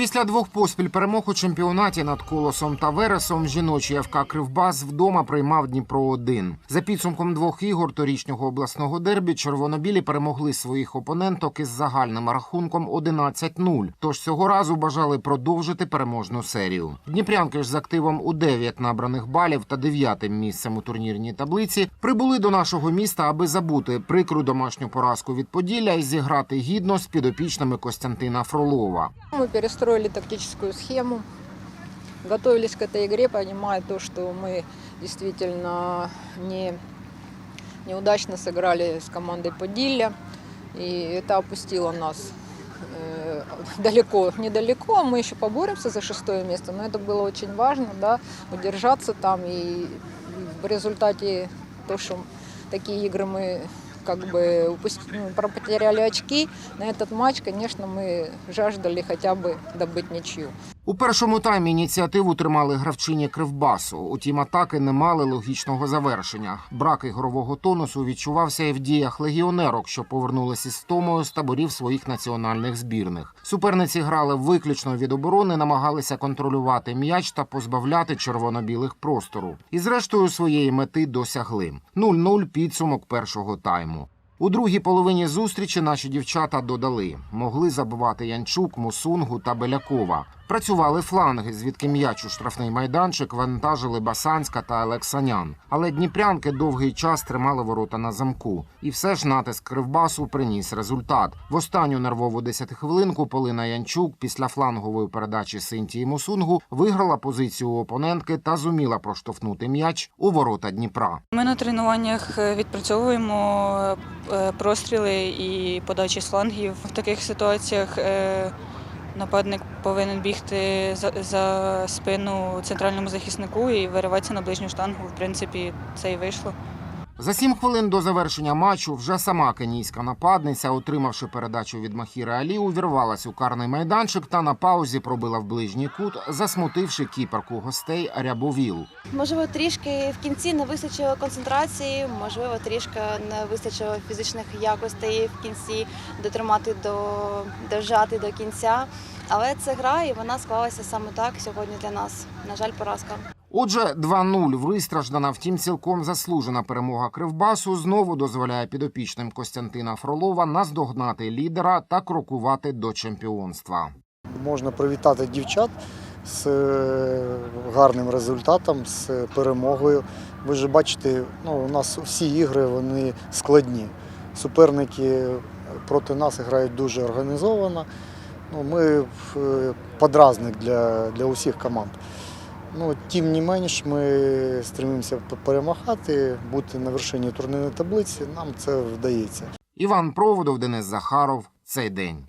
Після двох поспіль перемог у чемпіонаті над Колосом та Вересом жіночий ФК Кривбас вдома приймав Дніпро 1 За підсумком двох ігор торічнього обласного дербі червонобілі перемогли своїх опоненток із загальним рахунком 11-0. Тож цього разу бажали продовжити переможну серію. Дніпрянки ж з активом у 9 набраних балів та дев'ятим місцем у турнірній таблиці прибули до нашого міста, аби забути прикру домашню поразку від Поділля і зіграти гідно з підопічними Костянтина Фролова. Мы перестроили тактическую схему, готовились к этой игре, понимая то, что мы действительно не, неудачно сыграли с командой Подилля, и это опустило нас э, далеко, недалеко, мы еще поборемся за шестое место, но это было очень важно, да, удержаться там, и в результате то, что такие игры мы как бы упусти- ну, про- потеряли очки, на этот матч, конечно, мы жаждали хотя бы добыть ничью. У першому таймі ініціативу тримали гравчині Кривбасу. Утім, атаки не мали логічного завершення. Брак ігрового тонусу відчувався і в діях легіонерок, що повернулися із втомою з таборів своїх національних збірних. Суперниці грали виключно від оборони, намагалися контролювати м'яч та позбавляти червоно-білих простору. І зрештою своєї мети досягли 0-0 підсумок першого тайму. У другій половині зустрічі наші дівчата додали. Могли забивати Янчук, Мусунгу та Белякова. Працювали фланги, звідки м'яч у штрафний майданчик вантажили Басанська та Олексанян. Але дніпрянки довгий час тримали ворота на замку. І все ж натиск Кривбасу приніс результат. В останню нервову десятихвилинку Полина Янчук після флангової передачі Синтії Мусунгу виграла позицію опонентки та зуміла проштовхнути м'яч у ворота Дніпра. Ми на тренуваннях відпрацьовуємо е, простріли і подачі флангів. В таких ситуаціях е, нападник повинен бігти за, за спину центральному захиснику і вириватися на ближню штангу. В принципі, це і вийшло. За сім хвилин до завершення матчу вже сама кенійська нападниця, отримавши передачу від Махіра Алі, увірвалась у карний майданчик та на паузі пробила в ближній кут, засмутивши кіперку гостей Рябовіл. Можливо, трішки в кінці не вистачило концентрації, можливо, трішки не вистачило фізичних якостей в кінці дотримати до дожати до кінця. Але це гра, і вона склалася саме так сьогодні для нас. На жаль, поразка. Отже, 2-0 вистраждана, втім цілком заслужена перемога Кривбасу знову дозволяє підопічним Костянтина Фролова наздогнати лідера та крокувати до чемпіонства. Можна привітати дівчат з е, гарним результатом, з перемогою. Ви ж бачите, ну, у нас всі ігри вони складні. Суперники проти нас грають дуже організовано. Ну, ми е, подразник для, для усіх команд. Ну, тим не менш, ми стремимося перемагати, бути на вершині турнірної таблиці. Нам це вдається. Іван Проводов, Денис Захаров. Цей день.